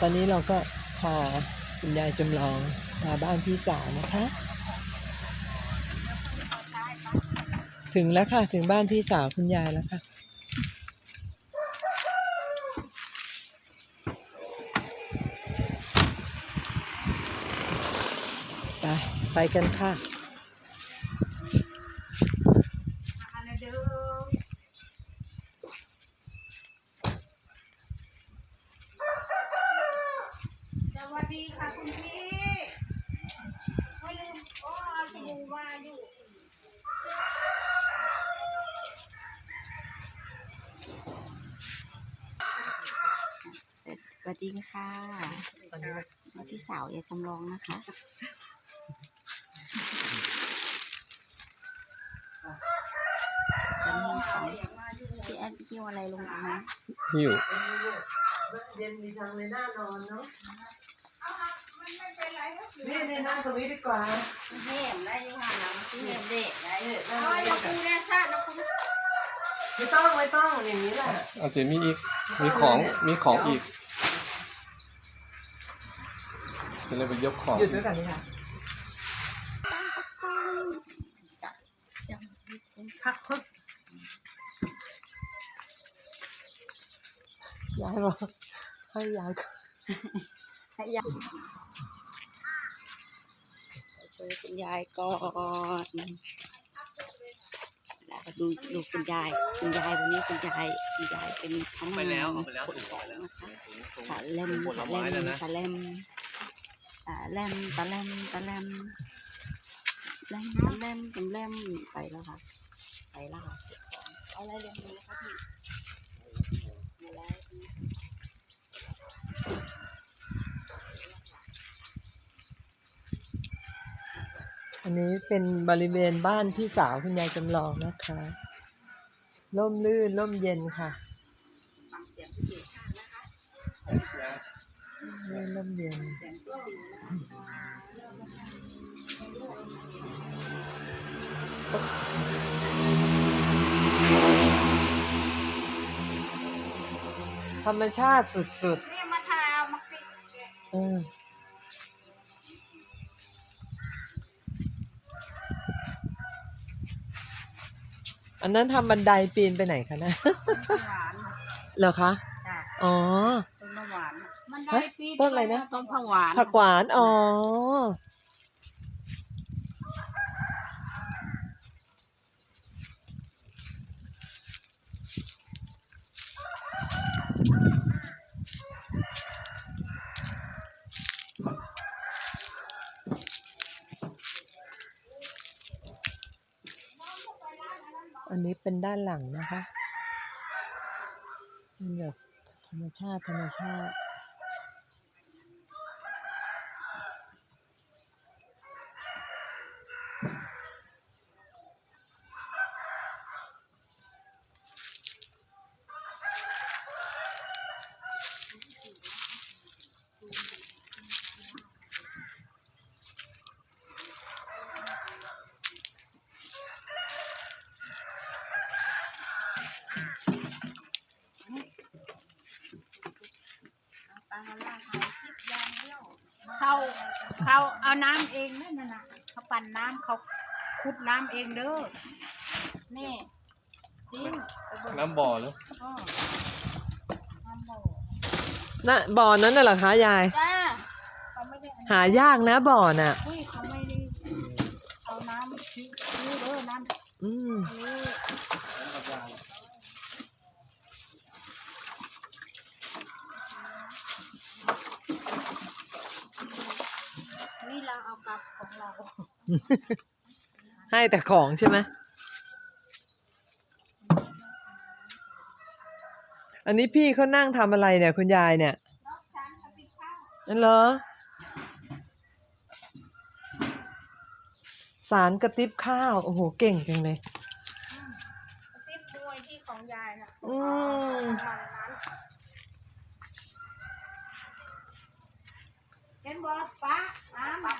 ตอนนี้เราก็พาคุณยายจำลองมาบ้านพี่สาวนะคะ ถึงแล้วค่ะ ถึงบ้านพี่สาวคุณยายแล้วค่ะ ไป ไปกันค่ะ สวัสดีค่ะคุณพี่ไม่ลืมโอ้เอาสบู่มาอยู่ ส วัสดีค่ะมาพี่สาวยายจำลองนะคะจะมีของพี่แอดพี่วอะไรลงมาหิวเย็นดีจังเลยน่านอนเนาะมันไม่เป็นไรก็นี่นี่นั่งตรงนี้ดีกว่าเห็มได้ยังไงนะพี่เห็มเด็กได้นี่นั่งเอาตรงอนี้ย่ากัคูนแน่ชาตินะคุณไม่ต้องไม่ต้องอย่างนี้แหละเอาเจมีอีกมีของมีของอีก จะเลยไปยกของ หยุดด้วยกันนี่ค่ะพักพึกยายบอกให้ยายก่อนให้ยายช่วยคุณยายก่อนแล้วก็ดูดูคุณยายคุณยายวันนี้คุณยายคุณยายเป็นพนักงานไปแล้วเอาไปแล้วถึงไปแล้วนะคะตะเล่มตะเล่มตะเล่ม ตะเลมตะเลมตะเลมเลมตะเลมตะเลมไปแล้วค่ะ ไปแล้วค่ะเอาอะไรลงมือคะพี่อันนี้เป็นบริเวณบ้านพี่สาวคุณยายจำลองนะคะ ร่มรื่นร่มเย็นค่ะฟัง เสียงพี่อยู่ข้างนะคะร่มร่มเย็นเสียงพี่อยู่นะคะธรรมชาติสุดนี่มาทาเอามาปิดๆอืมอันนั้นทำบันไดปีนไปไหนคะนะ หวานเหรอคะ จ้ะ อ๋อ ต้นมะหวานมันได้เฮ้ยปีดต้นอะไรนะต้นผักหวานผักหวาน อ๋อ อันนี้เป็นด้านหลังนะคะเป็นแบบธรรมชาติ ธรรมชาติ เขาเขาเอาน้ำเองนั่นน่ะนะเขาปั่นน้ำเขาขุดน้ำเองเด้อนี่จริงน้ำบ่อแล้วอ้อน้ำบ่อน่ะบ่อนั้นน่ะเหรอคะยาย จ้าเขาไม่ได้อันนี้ หายากนะบ่อน่ะ อุ้ยเขาไม่ได้เอาน้ำที่นี่เด้อน้ำอืม นี่นี่เราเอากลับของเรา ให้แต่ของใช่ไหมอันนี้พี่เขานั่งทำอะไรเนี่ย คุณยายเนี่ยน้องฉันกับพี่ข้าวนั่นเหรอ สารกระติบข้าว โอ้โห เก่งจังเลยติ๊บด้วยที่ของยายน่ะอืมมันนั้นเห็นบอสป้าน้ำ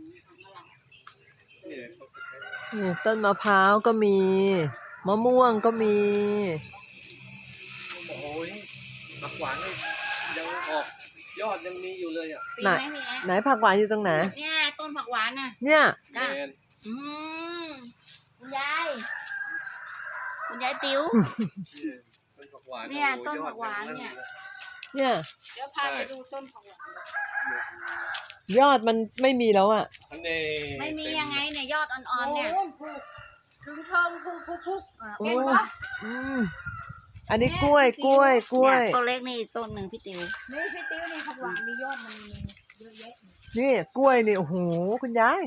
นะเห็นทำอะไรนี่ต้นมะพร้าวก็มี มะม่วงก็มี โอ้ยผักหวานนี่ยังออกยอดยังมีอยู่เลยอะปีไหนไหมพี่แอ๊ะไหนผักหวานอยู่ตรงไหน เนี่ยต้นผักหวานน่ะ เนี่ย จ้ะ แมนอืมคุณยาย คุณยายติ๋วนี่ต้นผักหวานเนี่ยโอ้โต้นผักหวานเนี่ย เนี่ย เดี๋ยวพาไปดูต้นผักหวาน ยอดมันไม่มีแล้วอะ อันนี้ไม่มียังไงเนี่ยยอดอ่อนๆเนี่ยโอ้ผูกถึงเทิงผูกผูกผูกอะโอ้เห็นปะอืมอันนี้กล้วยกล้วยกล้วย เนี่ยต้นเล็กนี่ต้นหนึ่งพี่ติ๋วนี่พี่ติ้วนี่ผักหวานมียอดมันมีเยอะแยะนี่กล้วยนี่โอ้โหคุณยาย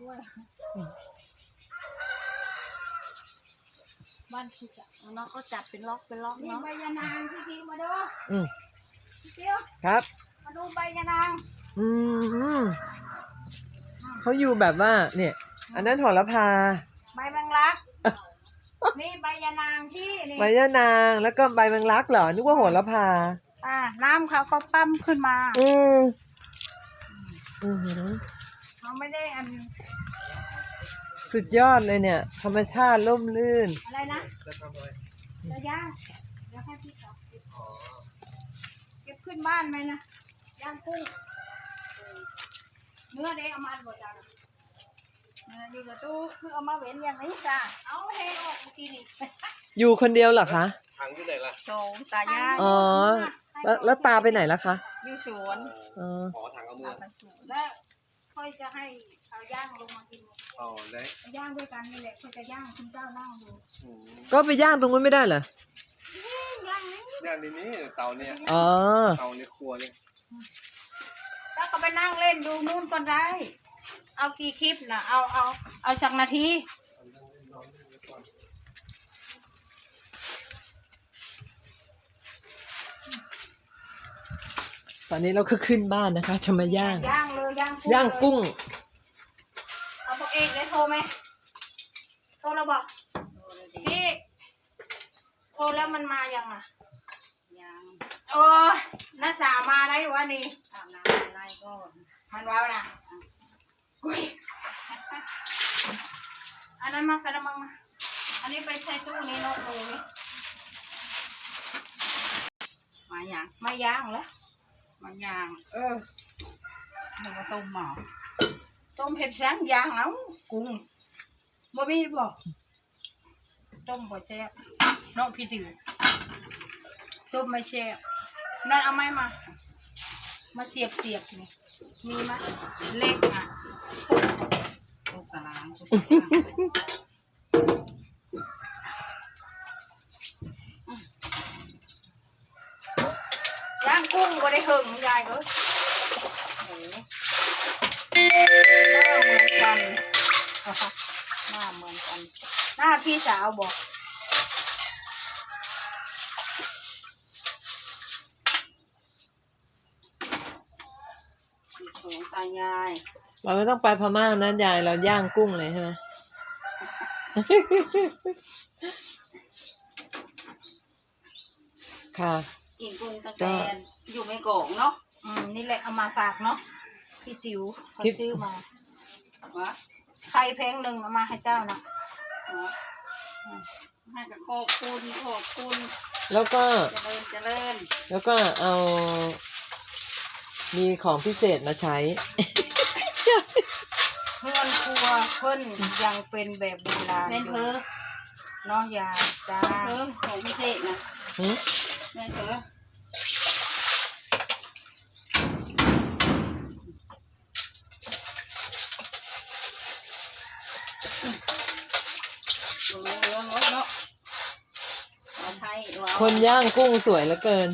ด้วยบ้านพี่สาวน้องก็จัดเป็นล็อกเป็นล็อกนี่เนาะใบยานางพี่ติ้วมาดูอืมพี่ติ้วครับ มาดูใบยานางอืมเขาอยู่แบบว่า เนี่ย อันนั้นโหระพา ใบแมงลัก นี่ใบยานางที่นี่ใบยะนางแล้วก็ใบแมงลักเหรอนึกว่าโหระพา อ่า น้ำเขาก็ปั้มขึ้นมา อืมอือหือเขาไม่ได้อัน สุดยอดเลยเนี่ย ธรรมชาติร่มรื่น อะไรนะจะทำอะไรจะย่างเดี๋ยวให้พี่สาวเก็บเก็บขึ้นบ้านไหมนะ ย่างกุ้งเออเนื้อเด้เอามาบดจังเนื้ออยู่กับตู้คือเอามาเว้นอย่างนี้จ้ะเอาเทออกเมื่อกี้นี่อยู่คนเดียวเหรอคะถังที่ไหนล่ะโจงตายายอ๋อแล้วแล้วตาไปไหนล่ะคะ อยู่สวนอ๋อขอถังเอามือแล้วค่อยจะให้เอาย่างลงมากินเอาได้เอาย่างด้วยกันนี่แหละค่อยจะย่างคุณเจ้านั่งดูอืมก็ไปย่างตรงนู้นไม่ได้เหรอย่างนี้เนี่ยในนี้เตาเนี่ยอ๋อเตาในครัวเนี่ยแล้วก็ ไปนั่งเล่นดูนู่นก็ได้ เอากี่คลิปนะเอาเอาเอาสักนาทีตอนนี้เราก็ขึ้นบ้านนะคะจะมาย่าง ย่างเลยย่างย่างกุ้ง เอาตัวเองได้โทรไหมโทรเราบอกพี่โทรแล้วมันมายังอะยังโอ้ยน้าสาวมาได้วะนี่อาบน้ำ อะไรก็มันว้าวนะอุ้ยอันนั้นมากระมังมาอันนี้ไปใส่ตู้นี้เนาะตู้นี้มาอย่างมาย่างแล้วมาย่าง เออหนูก็ต้มหมอต้มเผ็ดแสงย่างเอากุ้งบ่มีบ่ต้มบ่แซ่บน้องพี่ติ๋วต้มไม่แซ่บนั่นเอาไม้มา มาเสียบเสียบนี่มีไหมเล็กอะต้มกะลางย่างกุ้งก็ได้เหิงยายเอ้ยโอ้หน้าเหมือนกันหน้าเหมือนกัน หน้าพี่สาวบอก อยู่สวนตายายเราไม่ต้องไปพม่านะยายเราย่างกุ้งเลยใช่ไหม ค่ะ กินกุ้งตะแกนอยู่ไม่กองเนาะอืมนี่แหละเอามาฝากเนาะพี่จิ๋วเขาคิดซื้อมาวะไข่แพงหนึ่งเอามาให้เจ้านะวะให้กับขอบคุณขอบคุณแล้วก็เจริญเจริญแล้วก็เอา มีของพิเศษมาใช้ เพื่อนครัวเพิ่นยังเป็นแบบโบราณแม่นเพอเนาะยายจ้าเพอของพิเศษนะหืมแม่นเพอดูเรื่องเรื่องเนาะเอาไทยดูเอาคนย่างกุ้งสวยเหลือเกิน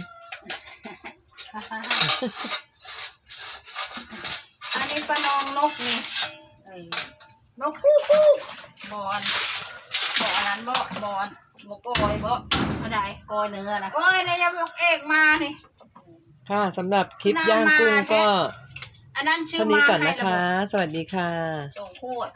อันนี้ปลานองนกนี่เออนกคู่คู่บอลบอลอันนั้นบ่บอลบกโอยบ่อะไรกอยเนื้อนะโอ้ยนายยกเอกมานี่ค่ะสำหรับคลิปย่างกุ้งก็อันนั้นชื่อเท่านี้มาก่อนให้นะคะระบบสวัสดีค่ะ ส่งโคตร